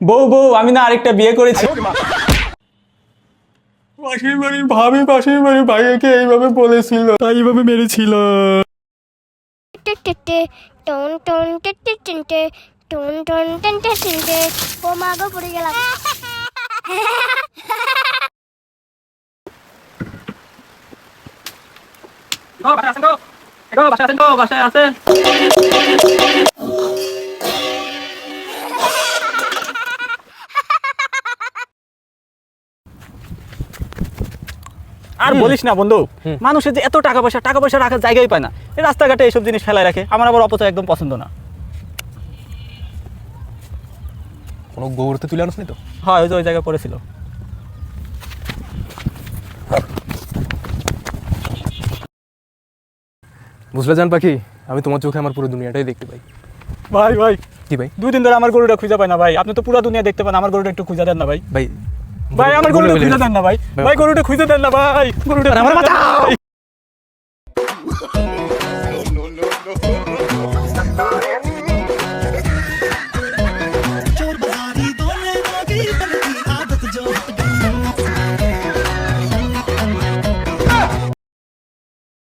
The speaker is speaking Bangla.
বউ বউ আমি না আরেকটা বিয়ে করেছি। পাশের বাড়ির ভাবি পাশের বাড়ির ভাইয়াকে এইভাবে বলেছিল তাই এইভাবে মেরেছিল। টন টন টেটে টেন্টে টন টন টেন্টে টেন্টে ও মা গো পড়ে গেলাম। আর বলিস না বন্ধু মানুষের যে এত টাকা পয়সা টাকা পয়সা রাখার জায়গাই পায় না। এই রাস্তাঘাটে এইসব জিনিস ফেলায় রাখে আমার আবার অপচয় একদম পছন্দ না। কোনো গৌরতে তুলে আনস তো? হয় ওই যে ওই জায়গায় পড়েছিল। বুঝলে জান পাখি আমি তোমার চোখে আমার পুরো দুনিয়াটাই দেখতে পাই। ভাই ভাই কি ভাই? দুই দিন ধরে আমার গরুটা খুঁজে পায় না ভাই। আপনি তো পুরো দুনিয়া দেখতে পান আমার গরুটা একটু খুঁজে দেন না ভাই। ভাই ভাই আমার গরুটা খুঁজে দেন না ভাই। ভাই গরুটা খুঁজে দেন না ভাই। গরুটা আমার বাঁচাও